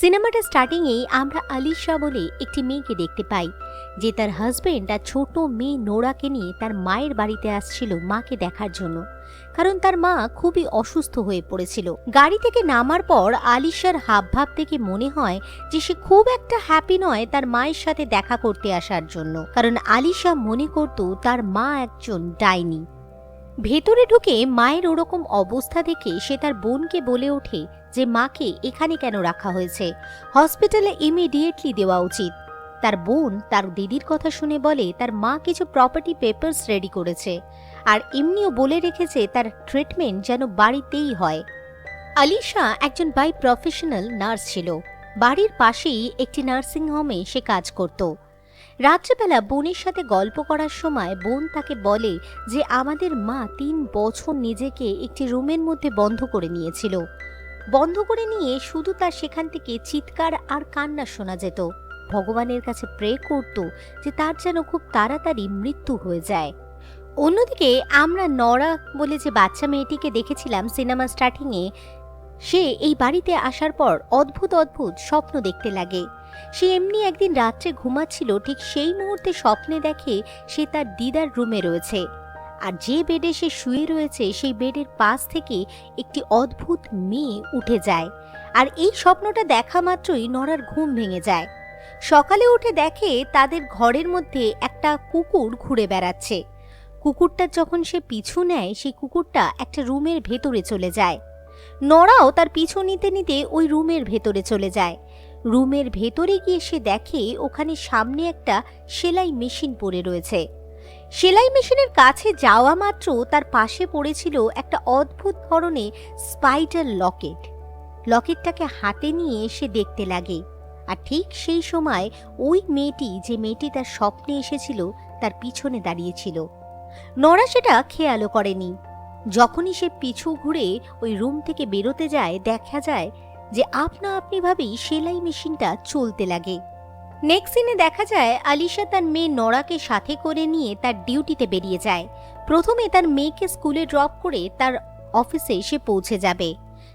সিনেমাটা স্টার্টিংয়েই আমরা আলিশা বলে একটি মেয়েকে দেখতে পাই, যে তার হাজবেন্ড আর ছোট মেয়ে নোরাকে নিয়ে তার মায়ের বাড়িতে আসছিল মাকে দেখার জন্য। কারণ তার মা খুবই অসুস্থ হয়ে পড়েছিল। গাড়ি থেকে নামার পর আলিশার হাবভাব থেকে মনে হয় যে সে খুব একটা হ্যাপি নয় তার মায়ের সাথে দেখা করতে আসার জন্য। কারণ আলিশা মনে করত তার মা একজন ডাইনি। ভেতরে ঢুকে মায়ের ওরকম অবস্থা দেখে সে তার বোনকে বলে ওঠে যে মাকে এখানে কেন রাখা হয়েছে? হসপিটালে ইমিডিয়েটলি দেওয়া উচিত। তার বোন তার দিদির কথা শুনে বলে তার মা কিছু প্রপার্টি পেপারস রেডি করেছে। আর এমনিও বলে রেখেছে তার ট্রিটমেন্ট যেন বাড়িতেই হয়। আলিশা একজন বাই প্রফেশনাল নার্স ছিল। বাড়ির পাশেই একটি নার্সিং হোমে সে কাজ করত। রাত্রেবেলা বোনের সাথে গল্প করার সময় বোন তাকে বলে যে আমাদের মা তিন বছর নিজেকে একটি রুমের মধ্যে বন্ধ করে নিয়েছিল। বন্ধ করে নিয়ে শুধু তার সেখান থেকে চিৎকার আর কান্না শোনা যেত। ভগবানের কাছে প্রে করত যে তার যেন খুব তাড়াতাড়ি মৃত্যু হয়ে যায়। অন্যদিকে আমরা নরা বলে যে বাচ্চা মেয়েটিকে দেখেছিলাম সিনেমা স্টার্টিংয়ে সে এই বাড়িতে আসার পর অদ্ভুত অদ্ভুত স্বপ্ন দেখতে লাগে। সে এমনি একদিন রাত্রে ঘুমাচ্ছিল, ঠিক সেই মুহূর্তে স্বপ্নে দেখে সে তার দিদার রুমে রয়েছে। আর যে বেডে সে শুয়ে রয়েছে, সেই বেডের পাশ থেকে একটি অদ্ভুত মেয়ে উঠে যায়। আর এই স্বপ্নটা দেখা মাত্রই নরার ঘুম ভেঙে যায়। সকালে উঠে দেখে তাদের ঘরের মধ্যে একটা কুকুর ঘুরে বেড়াচ্ছে। কুকুরটার যখন সে পিছু নেয়, সেই কুকুরটা একটা রুমের ভেতরে চলে যায়। নরাও তার পিছু নিতে নিতে ওই রুমের ভেতরে চলে যায়। রুমের ভেতরে গিয়ে সে দেখে ওখানে সামনে একটা সেলাই মেশিন পড়ে রয়েছে। সেলাই মেশিনের কাছে যাওয়া মাত্র তার পাশে পড়েছিল একটা অদ্ভুত ধরনের স্পাইডার লকেট লকেটটাকে হাতে নিয়ে সে দেখতে লাগে। আর ঠিক সেই সময় ওই মেয়েটি, যে মেয়েটি তার স্বপ্নে এসেছিল, তার পিছনে দাঁড়িয়েছিল নরা সেটা খেয়ালও করেনি। যখনই সে পিছু ঘুরে ওই রুম থেকে বেরোতে যায়, দেখা যায় যে আপনা আপনিভাবেই সেলাই মেশিনটা চলতে লাগে। নেক্সট সিনে দেখা যায়, আলিশা তার মেয়ে নরাকে সাথে করে নিয়ে তার ডিউটিতে বেরিয়ে যায়। প্রথমে তার মেয়েকে স্কুলে ড্রপ করে তার অফিসে সে পৌঁছে যাবে।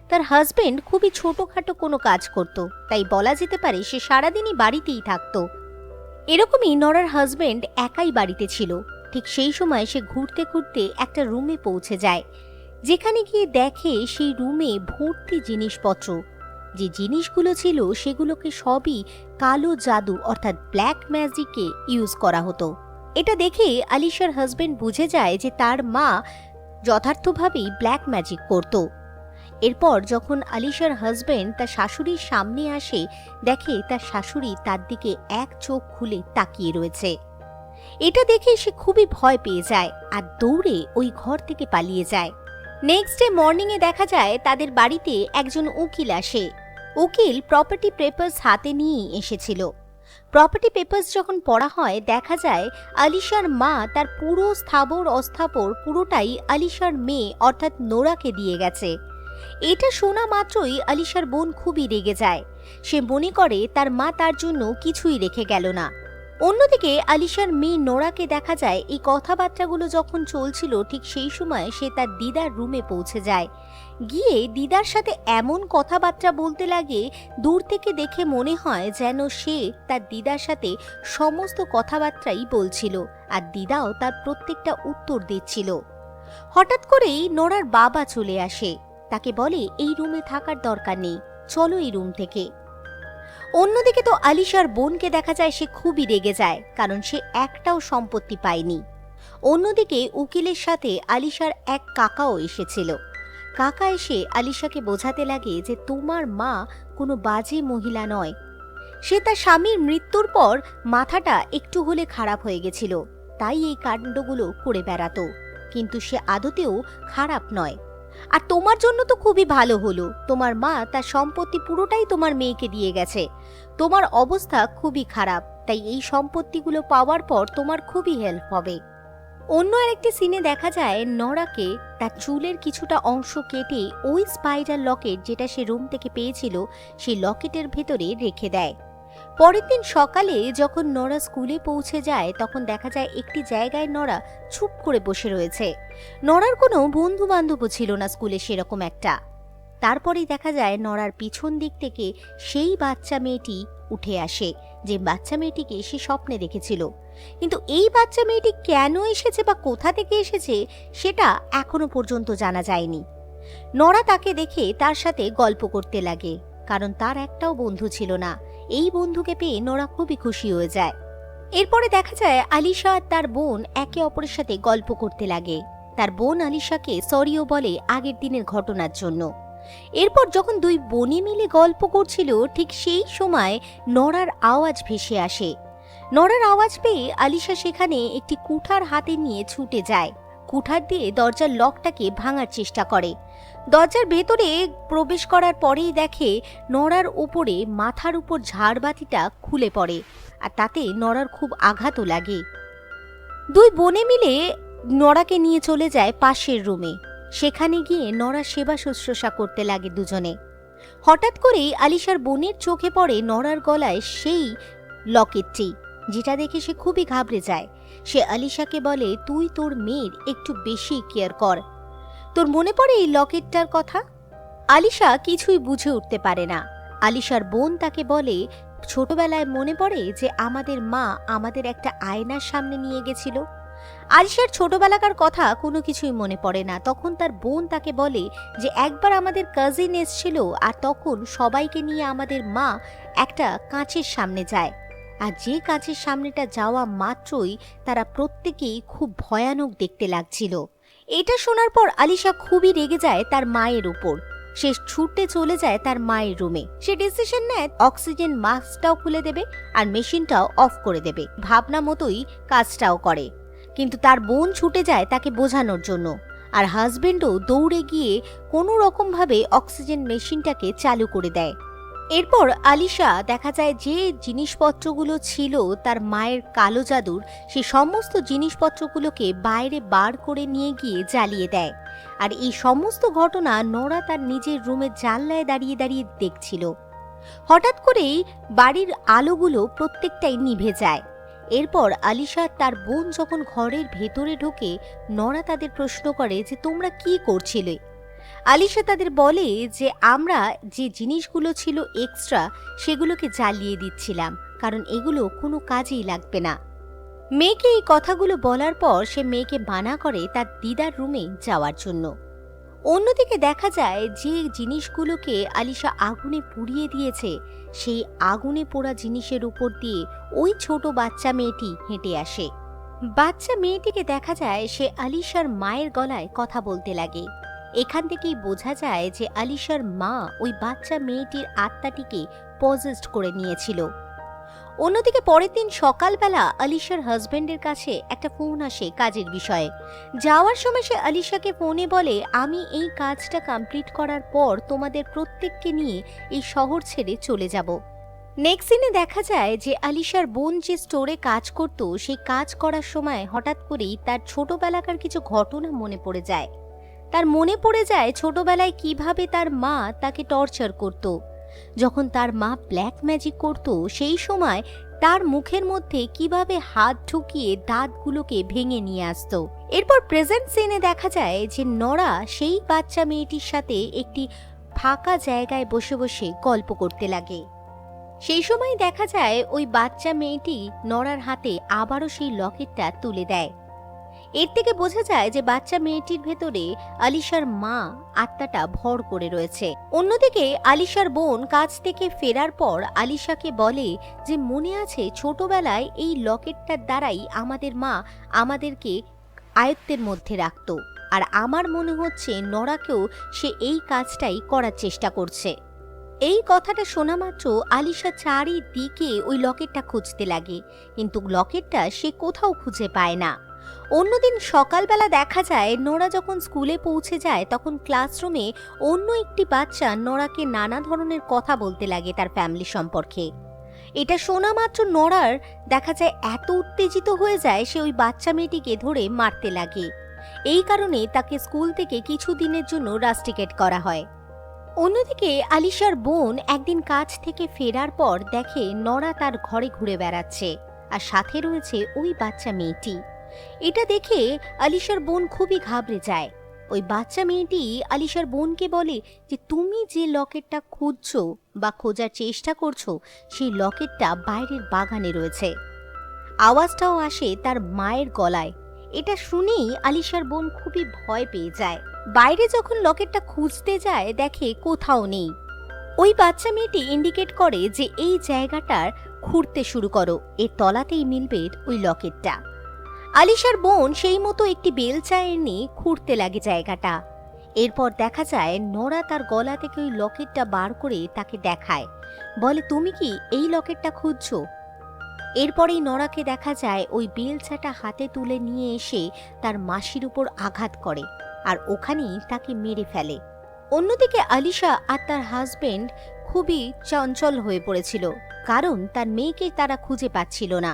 তার হাজবেন্ড খুবই ছোটখাটো কোনো কাজ করত, তাই বলা যেতে পারে সে সারাদিনই বাড়িতেই থাকতো। এরকমই নরার হাজবেন্ড একাই বাড়িতে ছিল। ঠিক সেই সময় সে ঘুরতে ঘুরতে একটা রুমে পৌঁছে যায়। যেখানে গিয়ে দেখে সেই রুমে ভর্তি জিনিসপত্র। যে জিনিসগুলো ছিল সেগুলোকে সবই কালো জাদু অর্থাৎ ব্ল্যাক ম্যাজিকে ইউজ করা হতো। এটা দেখে আলিশার হাজবেন্ড বুঝে যায় যে তার মা যথার্থভাবেই ব্ল্যাক ম্যাজিক করত। এরপর যখন আলিশার হাজবেন্ড তার শাশুড়ির সামনে আসে, দেখে তার শাশুড়ি তার দিকে এক চোখ খুলে তাকিয়ে রয়েছে। এটা দেখে সে খুবই ভয় পেয়ে যায় আর দৌড়ে ওই ঘর থেকে পালিয়ে যায়। নেক্সট ডে মর্নিংয়ে দেখা যায় তাদের বাড়িতে একজন উকিল আসে। উকিল প্রপার্টি পেপার্স হাতে নিয়েই এসেছিল। প্রপার্টি পেপার্স যখন পড়া হয়, দেখা যায় আলিশার মা তার পুরো স্থাবর অস্থাবর পুরোটাই আলিশার মেয়ে, অর্থাৎ নোরাকে দিয়ে গেছে। এটা শোনা মাত্রই আলিশার বোন খুবই রেগে যায়। সে মনে করে তার মা তার জন্য কিছুই রেখে গেল না। অন্যদিকে আলিশার মেয়ে নোরাকে দেখা যায়, এই কথাবার্তাগুলো যখন চলছিল ঠিক সেই সময় সে তার দিদার রুমে পৌঁছে যায়। গিয়ে দিদার সাথে এমন কথাবার্তা বলতে লাগে, দূর থেকে দেখে মনে হয় যেন সে তার দিদার সাথে সমস্ত কথাবার্তাই বলছিল আর দিদাও তার প্রত্যেকটা উত্তর দিচ্ছিল। হঠাৎ করেই নোরার বাবা চলে আসে। তাকে বলে, এই রুমে থাকার দরকার নেই, চলো এই রুম থেকে। অন্যদিকে তো আলিশার বোনকে দেখা যায় সে খুবই রেগে যায়, কারণ সে একটাও সম্পত্তি পায়নি। অন্যদিকে উকিলের সাথে আলিশার এক কাকাও এসেছিল। কাকা এসে আলিশাকে বোঝাতে লাগে যে তোমার মা কোনো বাজে মহিলা নয়। সে তার স্বামীর মৃত্যুর পর মাথাটা একটু হলে খারাপ হয়ে গেছিল, তাই এই কাণ্ডগুলো করে বেড়াতো। কিন্তু সে আদতেও খারাপ নয়। আর তোমার জন্য তো খুবই ভালো হলো। তোমার মা তার সম্পত্তি পুরোটাই তোমার মেয়েকে দিয়ে গেছে। তোমার অবস্থা খুবই খারাপ, তাই এই সম্পত্তিগুলো পাওয়ার পর তোমার খুবই হেল্প হবে। অন্য আরেকটি সিনে দেখা যায়, নরাকে তার চুলের কিছুটা অংশ কেটে ওই স্পাইডার লকেট যেটা সে রুম থেকে পেয়েছিল, সেই লকেটের ভেতরে রেখে দেয়। পরের দিন সকালে যখন নরা স্কুলে পৌঁছে যায়, তখন দেখা যায় একটি জায়গায় নরা চুপ করে বসে রয়েছে। নরার কোনো বন্ধু বান্ধবও ছিল না স্কুলে সেরকম একটা। তারপরেই দেখা যায় নড়ার পিছন দিক থেকে সেই বাচ্চা মেয়েটি উঠে আসে, যে বাচ্চা মেয়েটিকে সে স্বপ্নে দেখেছিল। কিন্তু এই বাচ্চা মেয়েটি কেন এসেছে বা কোথা থেকে এসেছে, সেটা এখনও পর্যন্ত জানা যায়নি। নড়া তাকে দেখে তার সাথে গল্প করতে লাগে, কারণ তার একটাও বন্ধু ছিল না। এই বন্ধুকে পেয়ে নড়া খুবই খুশি হয়ে যায়। এরপরে দেখা যায় আলিশা আর তার বোন একে অপরের সাথে গল্প করতে লাগে। তার বোন আলিশাকে সরিও বলে আগের দিনের ঘটনার জন্য। এরপর যখন দুই বোনে মিলে গল্প করছিল, ঠিক সেই সময় নড়ার আওয়াজ ভেসে আসে। নড়ার আওয়াজ পেয়ে আলিশা সেখানে একটি কুঠার হাতে নিয়ে ছুটে যায়। কুঠার দিয়ে দরজার লকটাকে ভাঙার চেষ্টা করে। দরজার ভেতরে প্রবেশ করার পরেই দেখে নড়ার উপরে মাথার উপর ঝাড়বাতিটা খুলে পড়ে, আর তাতে নড়ার খুব আঘাতও লাগে। দুই বনে মিলে নড়াকে নিয়ে চলে যায় পাশের রুমে। সেখানে গিয়ে নড়া সেবা শুশ্রূষা করতে লাগে দুজনে। হঠাৎ করেই আলিশার বোনের চোখে পড়ে নড়ার গলায় সেই লকেটটি, যেটা দেখে সে খুবই ঘাবড়ে যায়। সে আলিশাকে বলে, তুই তোর মেয়ের একটু বেশি কেয়ার কর। তোর মনে পড়ে এই লকেটটার কথা? আলিশা কিছুই বুঝে উঠতে পারে না। আলিশার বোন তাকে বলে, ছোটবেলায় মনে পড়ে যে আমাদের মা আমাদের একটা আয়নার সামনে নিয়ে গেছিল? আলিশার ছোটবেলাকার কথা কোনো কিছুই মনে পড়ে না। তখন তার বোন তাকে বলে যে, একবার আমাদের কাজিন এসছিল আর তখন সবাইকে নিয়ে আমাদের মা একটা কাঁচের সামনে যায়। আর যে কাঁচের সামনেটা যাওয়া মাত্রই তারা প্রত্যেকেই খুব ভয়ানক দেখতে লাগছিল। এটা শোনার পর আলিশা খুবই রেগে যায় তার মায়ের উপর। সে ছুটে চলে যায় তার মায়ের রুমে। সে ডিসিশন নেয় অক্সিজেন মাস্কটাও খুলে দেবে আর মেশিনটাও অফ করে দেবে। ভাবনা মতোই কাজটাও করে। কিন্তু তার বোন ছুটে যায় তাকে বোঝানোর জন্য। আর হাজবেন্ডও দৌড়ে গিয়ে কোনো রকমভাবে অক্সিজেন মেশিনটাকে চালু করে দেয়। এরপর আলিশা দেখা যায় যে জিনিসপত্রগুলো ছিল তার মায়ের কালো জাদুর, সে সমস্ত জিনিসপত্রগুলোকে বাইরে বার করে নিয়ে গিয়ে জ্বালিয়ে দেয়। আর এই সমস্ত ঘটনা নোরা তার নিজের রুমের জানলায় দাঁড়িয়ে দাঁড়িয়ে দেখছিল। হঠাৎ করেই বাড়ির আলোগুলো প্রত্যেকটাই নিভে যায়। এরপর আলিশা তার বোন যখন ঘরের ভেতরে ঢোকে, নরা তাদের প্রশ্ন করে যে, তোমরা কি করছিলে? আলিশা তাদের বলে যে আমরা যে জিনিসগুলো ছিল এক্সট্রা সেগুলোকে জ্বালিয়ে দিচ্ছিলাম, কারণ এগুলো কোনো কাজেই লাগবে না। মেয়েকে এই কথাগুলো বলার পর সে মেয়েকে মানা করে তার দিদার রুমে যাওয়ার জন্য। অন্যদিকে দেখা যায় যে জিনিসগুলোকে আলিশা আগুনে পুড়িয়ে দিয়েছে, সেই আগুনে পোড়া জিনিসের উপর দিয়ে ওই ছোট বাচ্চা মেয়েটি হেঁটে আসে। বাচ্চা মেয়েটিকে দেখা যায় সে আলিশার মায়ের গলায় কথা বলতে লাগে। এখান থেকেই বোঝা যায় যে আলিশার মা ওই বাচ্চা মেয়েটির আত্মাটিকে পজেস্ট করে নিয়েছিল। অন্যদিকে পরের দিন সকালবেলা আলিশার হাজবেন্ডের কাছে একটা ফোন আসে কাজের বিষয়ে। যাওয়ার সময় সে আলিশাকে ফোনে বলে, আমি এই কাজটা কমপ্লিট করার পর তোমাদের প্রত্যেককে নিয়ে এই শহর ছেড়ে চলে যাব। নেক্সট দিনে দেখা যায় যে আলিশার বোন যে স্টোরে কাজ করত, সেই কাজ করার সময় হঠাৎ করেই তার ছোটবেলাকার কিছু ঘটনা মনে পড়ে যায়। তার মনে পড়ে যায় ছোটবেলায় কীভাবে তার মা তাকে টর্চার করত। যখন তার মা ব্ল্যাক ম্যাজিক করত, সেই সময় তার মুখের মধ্যে কীভাবে হাত ঢুকিয়ে দাঁতগুলোকে ভেঙে নিয়ে আসতো। এরপর প্রেজেন্ট সিনে দেখা যায় যে নড়া সেই বাচ্চা মেয়েটির সাথে একটি ফাঁকা জায়গায় বসে বসে গল্প করতে লাগে। সেই সময় দেখা যায় ওই বাচ্চা মেয়েটি নড়ার হাতে আবারও সেই লকেটটা তুলে দেয়। এর থেকে বোঝা যায় যে বাচ্চা মেয়েটির ভেতরে আলিশার মা আত্মাটা ভর করে রয়েছে। অন্যদিকে আলিশার বোন কাজ থেকে ফেরার পর আলিশাকে বলে যে, মনে আছে ছোটবেলায় এই লকেটটার দ্বারাই আমাদের মা আমাদেরকে আয়ত্তের মধ্যে রাখত। আর আমার মনে হচ্ছে নরাকেও সে এই কাজটাই করার চেষ্টা করছে। এই কথাটা শোনা মাত্র আলিশা চারিদিকে ওই লকেটটা খুঁজতে লাগে। কিন্তু লকেটটা সে কোথাও খুঁজে পায় না। অন্যদিন সকালবেলা দেখা যায়, নোরা যখন স্কুলে পৌঁছে যায়, তখন ক্লাসরুমে অন্য একটি বাচ্চা নোরাকে নানা ধরনের কথা বলতে লাগে তার ফ্যামিলি সম্পর্কে। এটা শোনা মাত্র নড়ার দেখা যায় এত উত্তেজিত হয়ে যায়, সে ওই বাচ্চা মেয়েটিকে ধরে মারতে লাগে। এই কারণে তাকে স্কুল থেকে কিছু দিনের জন্য রাস্টিকেট করা হয়। অন্যদিকে আলিশার বোন একদিন কাজ থেকে ফেরার পর দেখে নড়া তার ঘরে ঘুরে বেড়াচ্ছে, আর সাথে রয়েছে ওই বাচ্চা মেয়েটি। এটা দেখে আলিশার বোন খুবই ঘাবড়ে যায়। ওই বাচ্চা মেয়েটি আলিশার বোনকে বলে যে, তুমি যে লকেটটা খুঁজছো বা খোঁজার চেষ্টা করছ, সেই লকেটটা বাইরের বাগানে রয়েছে। আওয়াজটাও আসে তার মায়ের গলায়। এটা শুনেই আলিশার বোন খুবই ভয় পেয়ে যায়। বাইরে যখন লকেটটা খুঁজতে যায়, দেখে কোথাও নেই। ওই বাচ্চা মেয়েটি ইন্ডিকেট করে যে, এই জায়গাটার খুঁড়তে শুরু করো। এর তলাতেই মিলবে ওই লকেটটা। আলিশার বোন সেই মতো একটি বেলচা এনে খুঁড়তে লাগে জায়গাটা। এরপর দেখা যায় নোরা তার গলা থেকে ওই লকেটটা বার করে তাকে দেখায়। বলে, তুমি কি এই লকেটটা খুঁজছো? এরপরেই নরাকে দেখা যায় ওই বেলচাটা হাতে তুলে নিয়ে এসে তার মাসির উপর আঘাত করে আর ওখানেই তাকে মেরে ফেলে। অন্যদিকে আলিশা আর তার হাজবেন্ড খুবই চঞ্চল হয়ে পড়েছিল, কারণ তার মেয়েকে তারা খুঁজে পাচ্ছিল না।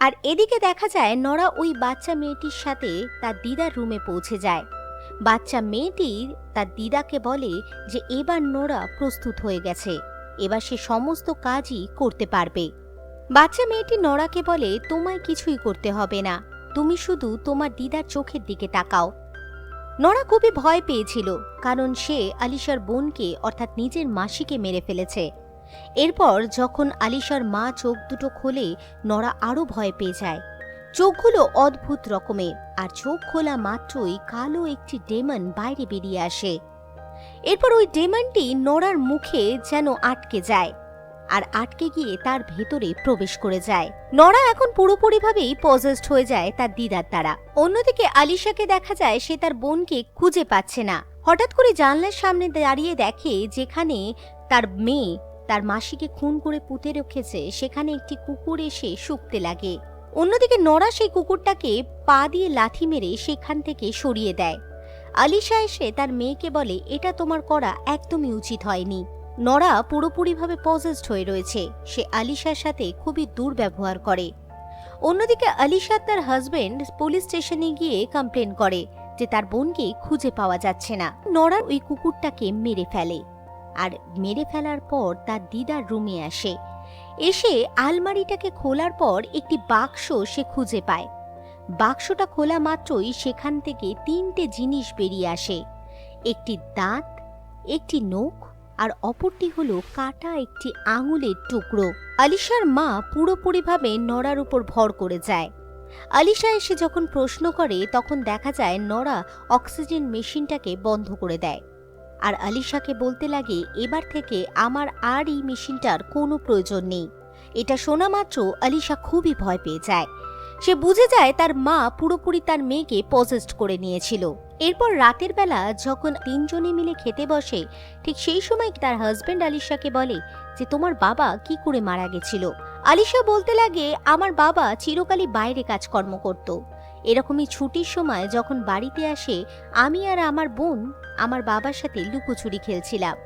আর এদিকে দেখা যায় নরা ওই বাচ্চা মেয়েটির সাথে তার দিদার রুমে পৌঁছে যায়। বাচ্চা মেয়েটি তার দিদাকে বলে যে এবার নোরা প্রস্তুত হয়ে গেছে, এবার সে সমস্ত কাজই করতে পারবে। বাচ্চা মেয়েটি নড়াকে বলে, তোমায় কিছুই করতে হবে না, তুমি শুধু তোমার দিদার চোখের দিকে তাকাও। নড়া খুবই ভয় পেয়েছিল, কারণ সে আলিশার বোনকে অর্থাৎ নিজের মাসিকে মেরে ফেলেছে। এরপর যখন আলিশার মা চোখ দুটো খোলে, নড়া আরও ভয় পেয়ে যায়। চোখগুলো অদ্ভুত রকমের, আর চোখ খোলা মাত্রই কালো একটি ডেমন বাইরে বেরিয়ে আসে। এরপর ওই ডেমনটি নড়ার মুখে যেন আটকে যায়, আর আটকে গিয়ে তার ভেতরে প্রবেশ করে যায়। নড়া এখন পুরোপুরিভাবেই পজেস্ট হয়ে যায় তার দিদার দ্বারা। অন্যদিকে আলিশাকে দেখা যায় সে তার বোনকে খুঁজে পাচ্ছে না। হঠাৎ করে জানলার সামনে দাঁড়িয়ে দেখে যেখানে তার মেয়ে তার মাসিকে খুন করে পুঁতে রেখেছে, সেখানে একটি কুকুর এসে শুকতে লাগে। অন্যদিকে নড়া সেই কুকুরটাকে পা দিয়ে লাথি মেরে সেখান থেকে সরিয়ে দেয়। আলিশা এসে তার মেয়েকে বলে, এটা তোমার করা একদমই উচিত হয়নি। নরা পুরোপুরিভাবে পজেসড হয়ে রয়েছে। সে আলিশার সাথে খুবই দুর্ব্যবহার করে। অন্যদিকে আলিশা তার হাজবেন্ড পুলিশ স্টেশনে গিয়ে কমপ্লেন করে যে তার বোনকে খুঁজে পাওয়া যাচ্ছে না। নরা ওই কুকুরটাকে মেরে ফেলে। আর মেরে ফেলার পর তার দিদার রুমে আসে। এসে আলমারিটাকে খোলার পর একটি বাক্স সে খুঁজে পায়। বাক্সটা খোলা মাত্রই সেখান থেকে তিনটে জিনিস বেরিয়ে আসে। একটি দাঁত, একটি নখ আর অপরটি হলো কাটা একটি আঙুলের টুকরো। আলিশার মা পুরোপুরিভাবে নড়ার উপর ভর করে যায়। আলিশা এসে যখন প্রশ্ন করে, তখন দেখা যায় নড়া অক্সিজেন মেশিনটাকে বন্ধ করে দেয়। আর আলিশাকে বলতে লাগে, এবার থেকে আমার আর এই মেশিনটার কোনো প্রয়োজন নেই। এটা শোনা মাত্র আলিশা খুবই ভয় পেয়ে যায়। সে বুঝে যায় তার মা পুরোপুরি তার মেয়েকে পজেস্ট করে নিয়েছিল। এরপর রাতের বেলা যখন তিনজনে মিলে খেতে বসে, ঠিক সেই সময় তার হাজবেন্ড আলিশাকে বলে যে, তোমার বাবা কি করে মারা গেছিল? আলিশা বলতে লাগে, আমার বাবা চিরকালই বাইরে কাজকর্ম করত। এরকমই ছুটির সময় যখন বাড়িতে আসে, আমি আর আমার বোন আমার বাবার সাথে লুকোচুরি খেলছিলাম।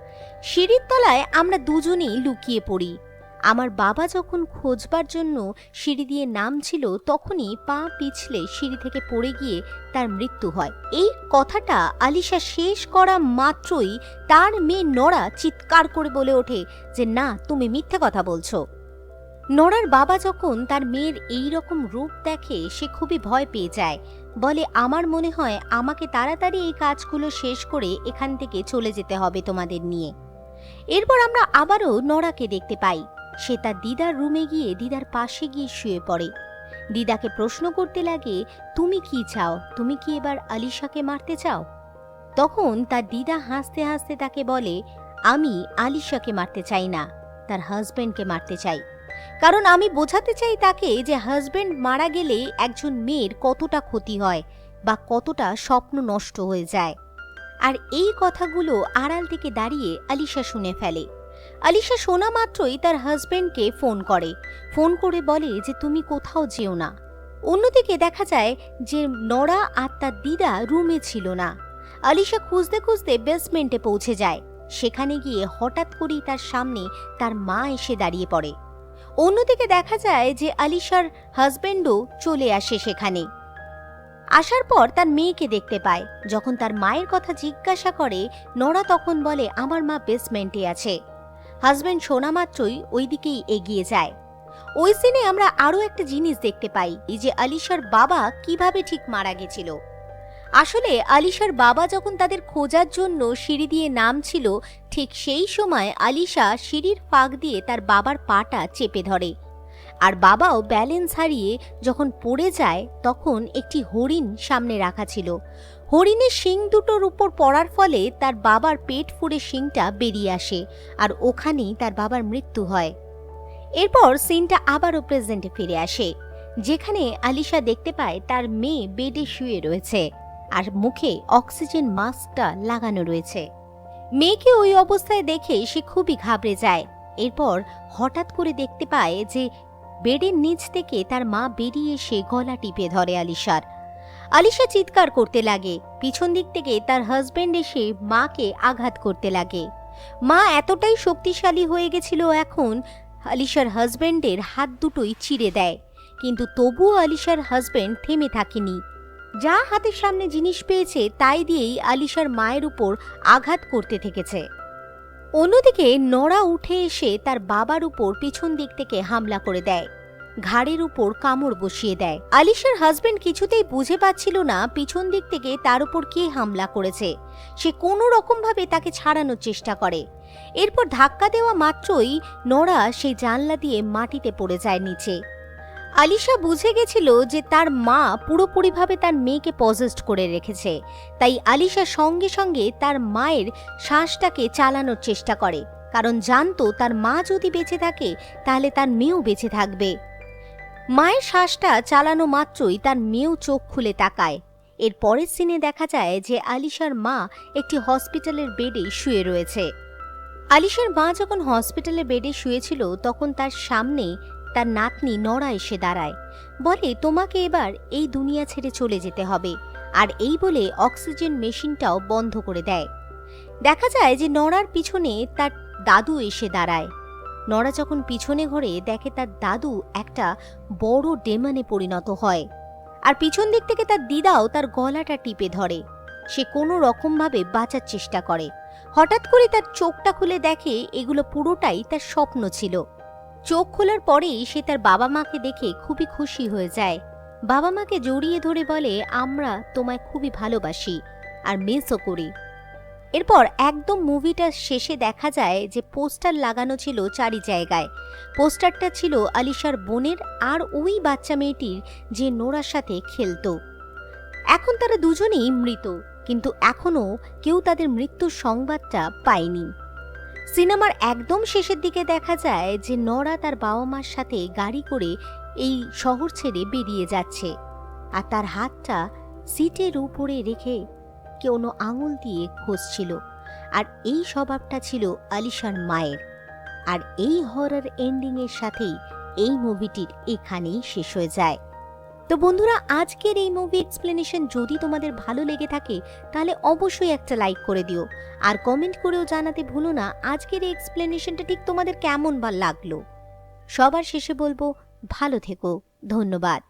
সিঁড়ির তলায় আমরা দুজনেই লুকিয়ে পড়ি। আমার বাবা যখন খোঁজবার জন্য সিঁড়ি দিয়ে নামছিল, তখনই পা পিছলে সিঁড়ি থেকে পড়ে গিয়ে তার মৃত্যু হয়। এই কথাটা আলিশা শেষ করা মাত্রই তার মেয়ে নড়া চিৎকার করে বলে ওঠে যে, না, তুমি মিথ্যে কথা বলছো। নড়ার বাবা যখন তার মেয়ের এই রকম রূপ দেখে সে খুবই ভয় পেয়ে যায়। বলে, আমার মনে হয় আমাকে তাড়াতাড়ি এই কাজগুলো শেষ করে এখান থেকে চলে যেতে হবে তোমাদের নিয়ে। এরপর আমরা আবারও নড়াকে দেখতে পাই। সে তার দিদার রুমে গিয়ে দিদার পাশে গিয়ে শুয়ে পড়ে। দিদাকে প্রশ্ন করতে লাগে, তুমি কি চাও? তুমি কি এবার আলিশাকে মারতে চাও? তখন তার দিদা হাসতে হাসতে তাকে বলে, আমি আলিশাকে মারতে চাই না, তার হাজব্যান্ডকে মারতে চাই। কারণ আমি বোঝাতে চাই তাকে যে হাজবেন্ড মারা গেলে একজন মেয়ের কতটা ক্ষতি হয় বা কতটা স্বপ্ন নষ্ট হয়ে যায়। আর এই কথাগুলো আড়াল থেকে দাঁড়িয়ে আলিশা শুনে ফেলে। আলিশা শোনা মাত্রই তার হাজবেন্ডকে ফোন করে। ফোন করে বলে যে, তুমি কোথাও যেও না। অন্যদিকে দেখা যায় যে, নড়া আর তার দিদা রুমে ছিল না। আলিশা খুঁজতে খুঁজতে বেসমেন্টে পৌঁছে যায়। সেখানে গিয়ে হঠাৎ করেই তার সামনে তার মা এসে দাঁড়িয়ে পড়ে। অন্যদিকে দেখা যায় যে আলিশার হাজবেন্ডও চলে আসে সেখানে। আসার পর তার মেয়েকে দেখতে পায়। যখন তার মায়ের কথা জিজ্ঞাসা করে নড়া তখন বলে, আমার মা বেসমেন্টে আছে। হাজবেন্ড শোনা মাত্রই ওই দিকেই এগিয়ে যায়। ওই সিনে আমরা আরও একটা জিনিস দেখতে পাই, এই যে আলিশার বাবা কীভাবে ঠিক মারা গেছিল। আসলে আলিশার বাবা যখন তাদের খোঁজার জন্য সিঁড়ি দিয়ে নামছিল, ঠিক সেই সময় আলিশা সিঁড়ির ফাঁক দিয়ে তার বাবার পাটা চেপে ধরে। আর বাবাও ব্যালেন্স হারিয়ে যখন পড়ে যায়, তখন একটি হরিণ সামনে রাখা ছিল। হরিণের শিং দুটোর উপর পড়ার ফলে তার বাবার পেট ফুড়ে শিংটা বেরিয়ে আসে আর ওখানেই তার বাবার মৃত্যু হয়। এরপর সিনটা আবারও প্রেজেন্টে ফিরে আসে, যেখানে আলিশা দেখতে পায় তার মেয়ে বেডে শুয়ে রয়েছে। আর মুখে অক্সিজেন মাস্কটা লাগানো রয়েছে। মেয়েকে ওই অবস্থায় দেখে সে খুবই ঘাবড়ে যায়। এরপর হঠাৎ করে দেখতে পায় যে বেডের নিচ থেকে তার মা বেরিয়ে এসে গলা টিপে ধরে আলিশার। আলিশা চিৎকার করতে লাগে। পিছন দিক থেকে তার হাজবেন্ড এসে মাকে আঘাত করতে লাগে। মা এতটাই শক্তিশালী হয়ে গেছিল এখন, আলিশার হাজবেন্ডের হাত দুটোই চিড়ে দেয়। কিন্তু তবুও আলিশার হাজবেন্ড থেমে থাকেনি। যা হাতের সামনে জিনিস পেয়েছে, তাই দিয়েই আলিশার মায়ের উপর আঘাত করতে থেকেছে অন্যদিকে নড়া উঠে এসে তার বাবার উপর পিছন দিক থেকে হামলা করে দেয়। ঘাড়ের উপর কামড় বসিয়ে দেয়। আলিশার হাজবেন্ড কিছুতেই বুঝে পাচ্ছিল না পিছন দিক থেকে তার উপর কে হামলা করেছে। সে কোনো রকমভাবে তাকে ছাড়ানোর চেষ্টা করে। এরপর ধাক্কা দেওয়া মাত্রই নড়া সেই জানলা দিয়ে মাটিতে পড়ে যায় নিচে। আলিশা বুঝে গেছিল যে তার মা পুরোপুরিভাবে তার মেয়েকে পজেস্ট করে রেখেছে। তাই আলিশা সঙ্গে সঙ্গে তার মায়ের শ্বাসটাকে চালানোর চেষ্টা করে। কারণ জানতো তার মা যদি বেঁচে থাকে, তাহলে তার মেয়েও বেঁচে থাকবে। মায়ের শ্বাসটা চালানো মাত্রই তার মেয়েও চোখ খুলে তাকায়। এর পরের সিনে দেখা যায় যে আলিশার মা একটি হসপিটালের বেডে শুয়ে রয়েছে। আলিশার মা যখন হসপিটালে বেডে শুয়েছিল, তখন তার সামনে তার নাতনি নড়া এসে দাঁড়ায়। বলে, তোমাকে এবার এই দুনিয়া ছেড়ে চলে যেতে হবে। আর এই বলে অক্সিজেন মেশিনটাও বন্ধ করে দেয়। দেখা যায় যে নড়ার পিছনে তার দাদু এসে দাঁড়ায়। নড়া যখন পিছনে ঘোরে, দেখে তার দাদু একটা বড় ডেমানে পরিণত হয়। আর পিছন দিক থেকে তার দিদাও তার গলাটা টিপে ধরে। সে কোনো রকমভাবে বাঁচার চেষ্টা করে। হঠাৎ করে তার চোখটা খুলে দেখে এগুলো পুরোটাই তার স্বপ্ন ছিল। চোখ খোলার পরেই সে তার বাবা মাকে দেখে খুবই খুশি হয়ে যায়। বাবা মাকে জড়িয়ে ধরে বলে, আমরা তোমায় খুবই ভালোবাসি আর মিসও করি। এরপর একদম মুভিটার শেষে দেখা যায় যে পোস্টার লাগানো ছিল চারি জায়গায়। পোস্টারটা ছিল আলিশার বোনের আর ওই বাচ্চা মেয়েটির যে নোরার সাথে খেলতো। এখন তারা দুজনেই মৃত, কিন্তু এখনও কেউ তাদের মৃত্যুর সংবাদটা পায়নি। সিনেমার একদম শেষের দিকে দেখা যায় যে নরা তার বাবা মার সাথে গাড়ি করে এই শহর ছেড়ে বেরিয়ে যাচ্ছে। আর তার হাতটা সিটের উপরে রেখে কোনো আঙুল দিয়ে ঘষছিল। আর এই স্বভাবটা ছিল আলিশার মায়ের। আর এই হরার এন্ডিংয়ের সাথেই এই মুভিটির এখানেই শেষ হয়ে যায়। তো বন্ধুরা, আজকের এই মুভি এক্সপ্লেনেশন যদি তোমাদের ভালো লেগে থাকে, তাহলে অবশ্যই একটা লাইক করে দিও। আর কমেন্ট করেও জানাতে ভুলো না, আজকের এই এক্সপ্লেনেশনটা ঠিক তোমাদের কেমন বা লাগল। সবার শেষে বলব, ভালো থেকো, ধন্যবাদ।